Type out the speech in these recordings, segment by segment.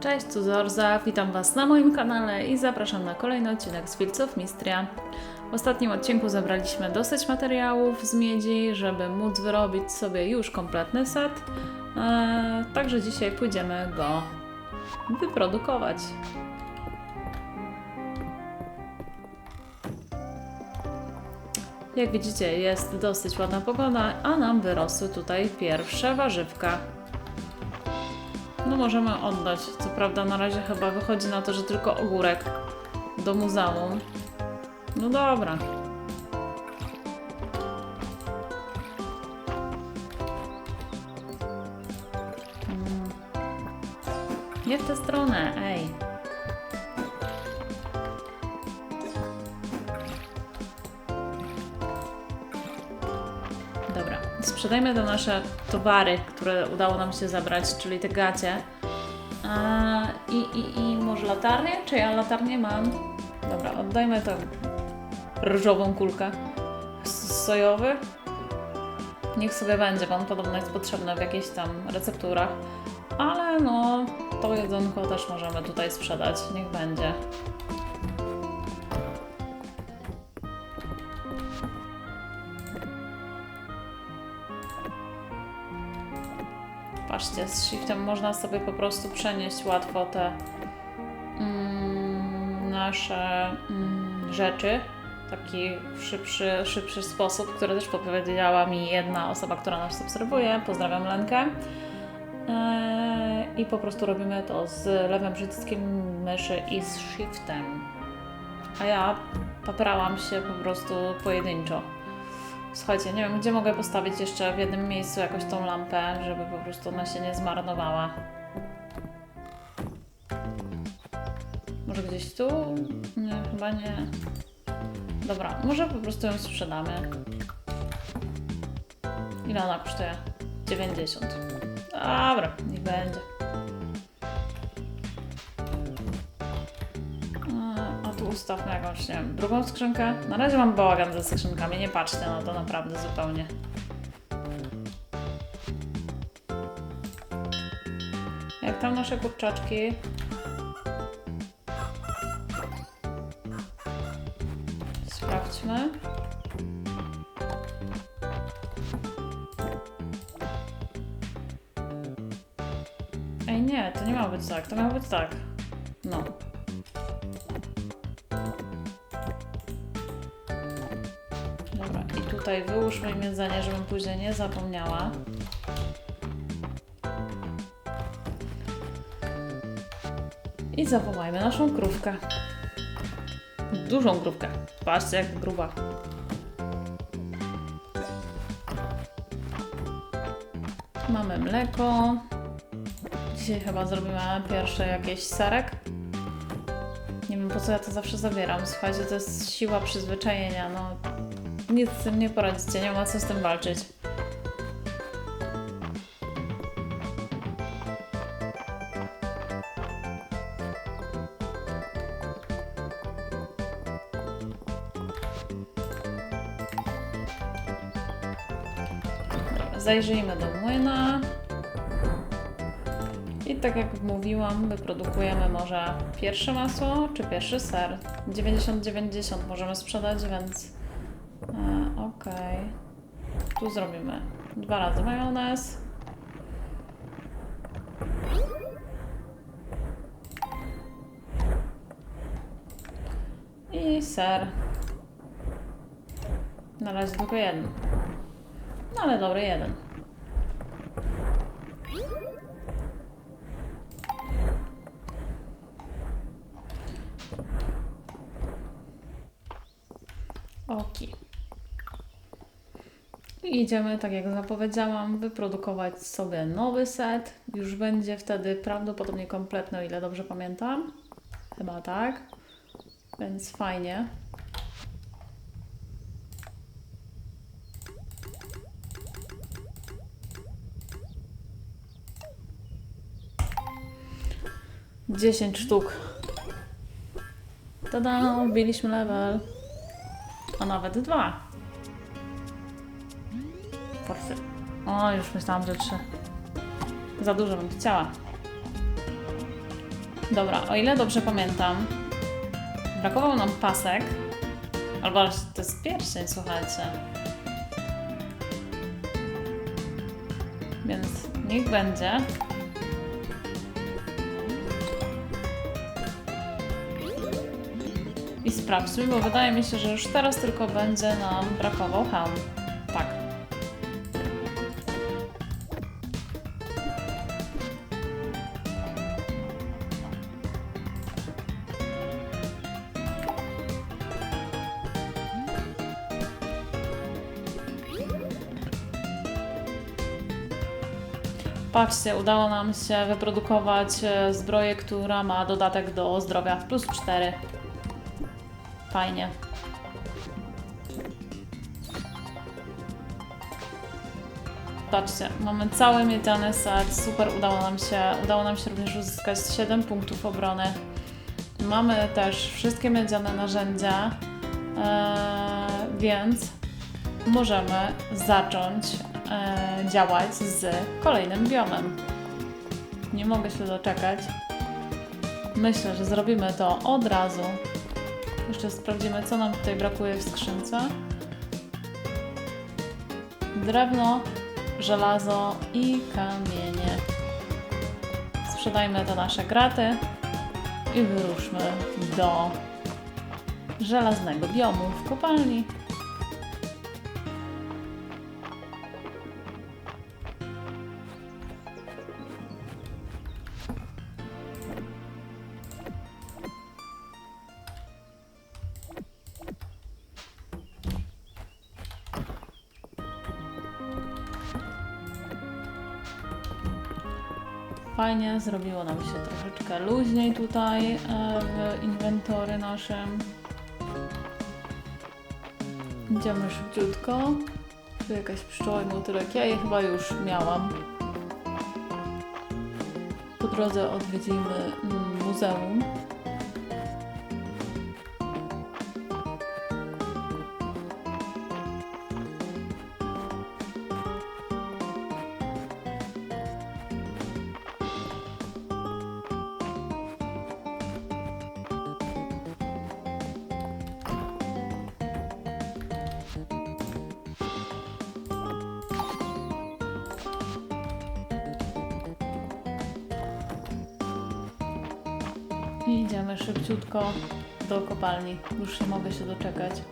Cześć, tu Zorza, witam Was na moim kanale i zapraszam na kolejny odcinek z Fields Mistria. W ostatnim odcinku zebraliśmy dosyć materiałów z miedzi, żeby móc wyrobić sobie już kompletny set. Eee, także dzisiaj pójdziemy go wyprodukować. Jak widzicie, jest dosyć ładna pogoda, a nam wyrosły tutaj pierwsze warzywka. No możemy oddać. Co prawda na razie chyba wychodzi na to, że tylko ogórek do muzeum. No dobra. Mm. Nie w tę stronę, sprzedajmy te nasze towary, które udało nam się zabrać, czyli te gacie. I, i, I może latarnię? Czy ja latarnię mam? Dobra, oddajmy tę różową kulkę. Sojowy? Niech sobie będzie, on podobno jest potrzebny w jakichś tam recepturach. Ale no, to jedzonko też możemy tutaj sprzedać. Niech będzie. Patrzcie, z shiftem można sobie po prostu przenieść łatwo te mm, nasze mm, rzeczy taki szybszy, szybszy sposób, który też podpowiedziała mi jedna osoba, która nas obserwuje. Pozdrawiam Lenkę. Eee, I po prostu robimy to z lewym przyciskiem myszy i z shiftem. A ja paprałam się po prostu pojedynczo. Słuchajcie, nie wiem, gdzie mogę postawić jeszcze w jednym miejscu jakoś tą lampę, żeby po prostu ona się nie zmarnowała. Może gdzieś tu? Nie, chyba nie. Dobra, może po prostu ją sprzedamy. Ile ona kosztuje? 90. Dobra, niech będzie. A, A tu ustawmy jakąś, nie wiem, drugą skrzynkę. Na razie mam bałagan ze skrzynkami, nie patrzcie na to naprawdę zupełnie. Jak tam nasze kurczaczki? Sprawdźmy. Ej, nie, to nie miało być tak, to miało być tak. No. Tutaj wyłóżmy im jedzenie, żebym później nie zapomniała. I zawołajmy naszą krówkę. Dużą krówkę. Patrzcie, jak gruba. Mamy mleko. Dzisiaj chyba zrobimy pierwszy jakiś serek. Nie wiem po co ja to zawsze zabieram. Słuchajcie, to jest siła przyzwyczajenia. No, nic z tym nie poradzicie, nie ma co z tym walczyć. Zajrzyjmy do młyna. I tak jak mówiłam, wyprodukujemy może pierwsze masło czy pierwszy ser. 90-90 możemy sprzedać, więc. Tu zrobimy dwa razy majonez. I ser. Na razie tylko jeden. No ale dobry jeden. Idziemy, tak jak zapowiedziałam, wyprodukować sobie nowy set. Już będzie wtedy prawdopodobnie kompletny, o ile dobrze pamiętam. Chyba tak. Więc fajnie. Dziesięć sztuk. Tada, wbiliśmy level. A nawet dwa. O, już myślałam, że trzy. Za dużo bym chciała. Dobra, o ile dobrze pamiętam, brakował nam pasek. Albo to jest pierścień, słuchajcie. Więc niech będzie. I sprawdźmy, bo wydaje mi się, że już teraz tylko będzie nam brakował ham. Patrzcie, udało nam się wyprodukować e, zbroję, która ma dodatek do zdrowia w plus 4. Fajnie. Patrzcie, mamy cały miedziany set, super udało nam się. Udało nam się również uzyskać 7 punktów obrony. Mamy też wszystkie miedziane narzędzia, eee, więc możemy zacząć e, działać z kolejnym biomem. Nie mogę się doczekać. Myślę, że zrobimy to od razu. Jeszcze sprawdzimy, co nam tutaj brakuje w skrzynce. Drewno, żelazo i kamienie. Sprzedajmy te nasze graty i wyruszmy do żelaznego biomu w kopalni. Fajnie, zrobiło nam się troszeczkę luźniej tutaj e, w inwentory naszym. Idziemy szybciutko. Tu jakaś pszczoła i motylek. Ja je chyba już miałam. Po drodze odwiedzimy mm, muzeum. I idziemy szybciutko do kopalni. Już nie mogę się doczekać.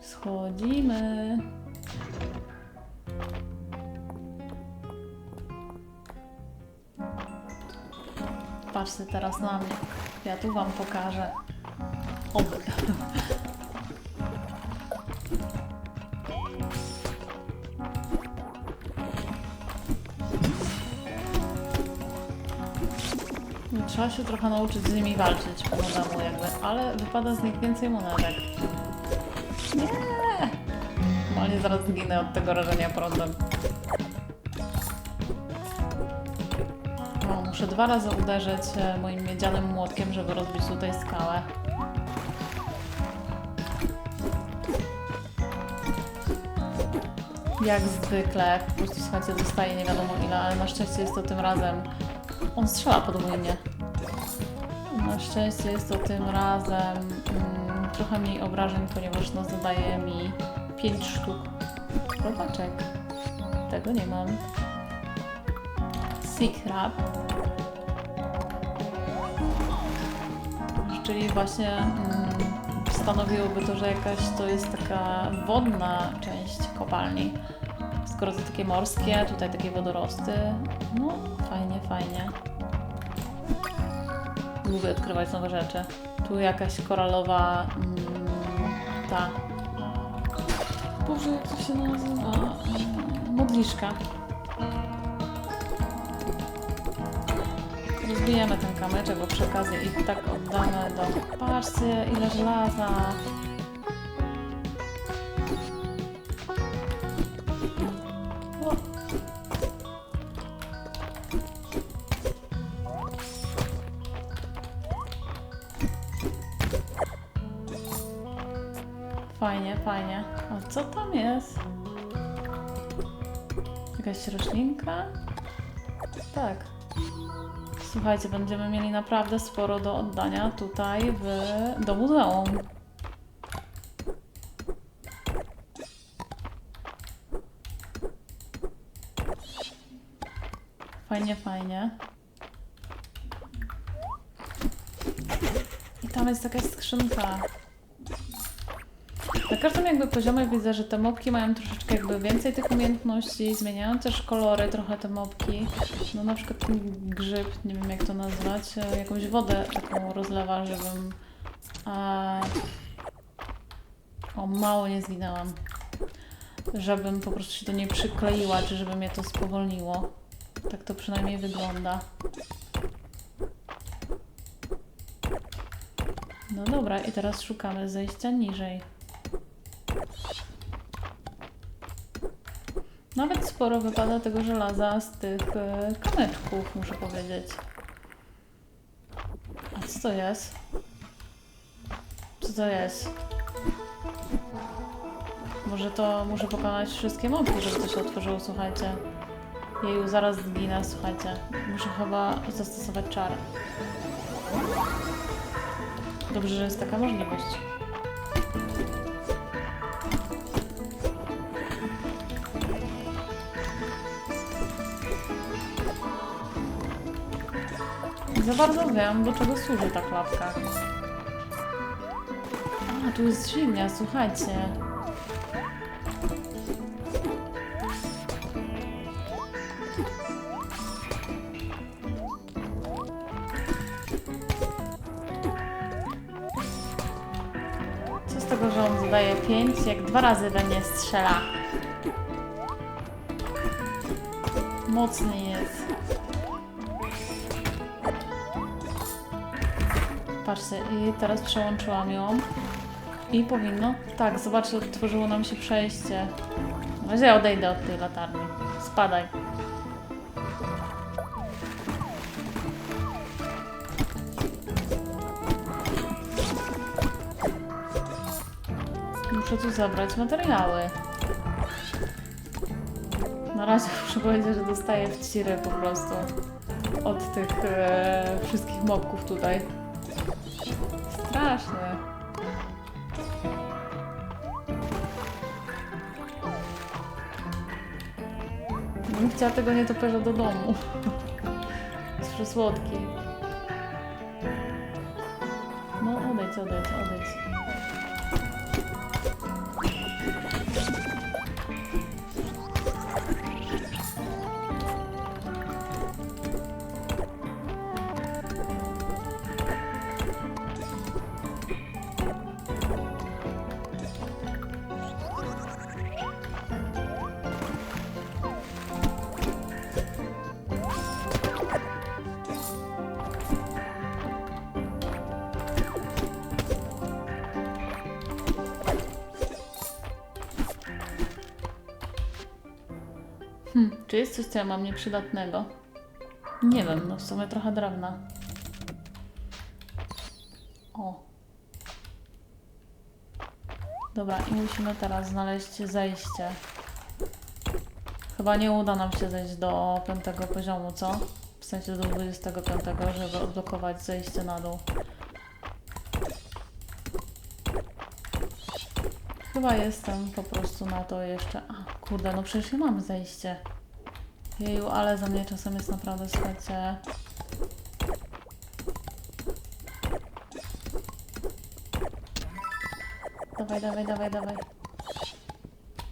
Schodzimy. Patrzcie teraz na mnie. Ja tu wam pokażę. Oby. Trzeba się trochę nauczyć z nimi walczyć po domu jakby, ale wypada z nich więcej monetek. Nie! Normalnie zaraz zginę od tego rażenia prądem. O, muszę dwa razy uderzyć e, moim miedzianym młotkiem, żeby rozbić tutaj skałę. Jak zwykle, po prostu słuchajcie, dostaje nie wiadomo ile, ale na szczęście jest to tym razem on strzela podwójnie. Na szczęście jest to tym razem mm, trochę mniej obrażeń, ponieważ no zadaje mi 5 sztuk robaczek. Tego nie mam. Sea Crab. Czyli właśnie mm, stanowiłoby to, że jakaś to jest taka wodna część kopalni. Skoro to takie morskie, tutaj takie wodorosty. No, fajnie, fajnie. Lubię odkrywać nowe rzeczy. Tu jakaś koralowa. Mm, ta. Boże, jak to się nazywa? Modliszka. Rozbijemy ten kamyczek, bo przy okazji i tak oddamy do... Patrzcie, ile żelaza! Fajnie. A co tam jest? Jakaś roślinka? Tak, Słuchajcie, będziemy mieli naprawdę sporo do oddania tutaj w, do muzeum. Fajnie, fajnie. I tam jest taka skrzynka. Na każdym jakby poziomie widzę, że te mopki mają troszeczkę jakby więcej tych umiejętności, zmieniają też kolory trochę te mopki. No na przykład ten grzyb, nie wiem jak to nazwać, e, jakąś wodę taką rozlewa, żebym... A... O, mało nie zginęłam. Żebym po prostu się do niej przykleiła, czy żeby mnie to spowolniło. Tak to przynajmniej wygląda. No dobra, i teraz szukamy zejścia niżej. Nawet sporo wypada tego żelaza z tych e, kamyczków, muszę powiedzieć. A co to jest? Co to jest? Może to muszę pokonać wszystkie mopki, żeby to się otworzyło, słuchajcie. Jeju, zaraz zginę, słuchajcie. Muszę chyba zastosować czar. Dobrze, że jest taka możliwość. Za bardzo wiem, do czego służy ta klapka. A, tu jest dźwignia, słuchajcie. Co z tego, że on zadaje 5, jak dwa razy we mnie strzela? Mocny jest. Patrzcie, i teraz przełączyłam ją. I powinno. Tak, zobaczcie, otworzyło nam się przejście. Razie ja odejdę od tej latarni. Spadaj. Muszę tu zabrać materiały. Na razie muszę powiedzieć, że dostaję w cirę po prostu od tych e, wszystkich mobków tutaj. Straszne. Bym chciała tego nietoperza do domu. Jest przesłodki. No odejdź, odejdź. Czy jest coś, co ja mam nieprzydatnego? Nie wiem, no w sumie trochę drewna. O. Dobra, i musimy teraz znaleźć zejście. Chyba nie uda nam się zejść do piątego poziomu, co? W sensie do 25, żeby odblokować zejście na dół. Chyba jestem po prostu na to jeszcze. A, kurde, no przecież ja mam zejście. Jeju, ale za mnie czasem jest naprawdę, słuchajcie. Dawaj, dawaj, dawaj, dawaj.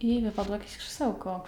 I wypadło jakieś krzesełko.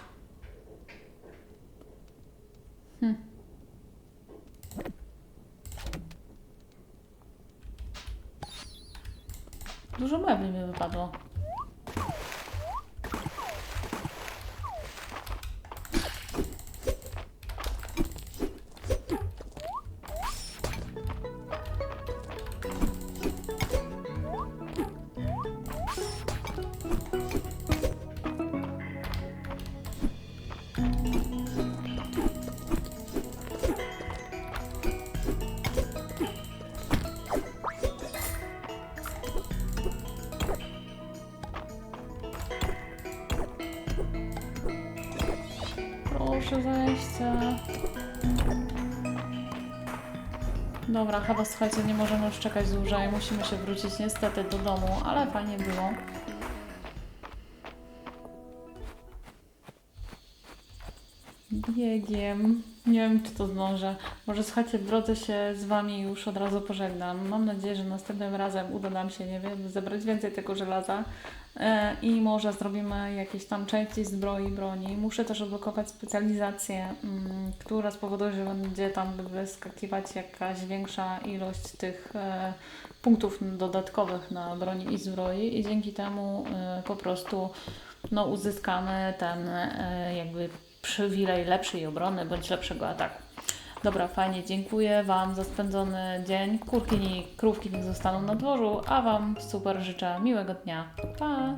Dobra, chyba słuchajcie, nie możemy już czekać dłużej. Musimy się wrócić niestety do domu, ale fajnie było. Biegiem. Nie wiem, czy to zdążę. Może słuchajcie, w drodze się z Wami już od razu pożegnam. Mam nadzieję, że następnym razem uda nam się, nie wiem, zebrać więcej tego żelaza e, i może zrobimy jakieś tam części zbroi, broni. Muszę też odblokować specjalizację, mm, która spowoduje, że będzie tam wyskakiwać jakaś większa ilość tych e, punktów dodatkowych na broni i zbroi i dzięki temu e, po prostu no, uzyskamy ten jakby przywilej lepszej obrony bądź lepszego ataku. Dobra, fajnie, dziękuję Wam za spędzony dzień. Kurki i krówki niech zostaną na dworzu, a Wam super życzę miłego dnia. Pa!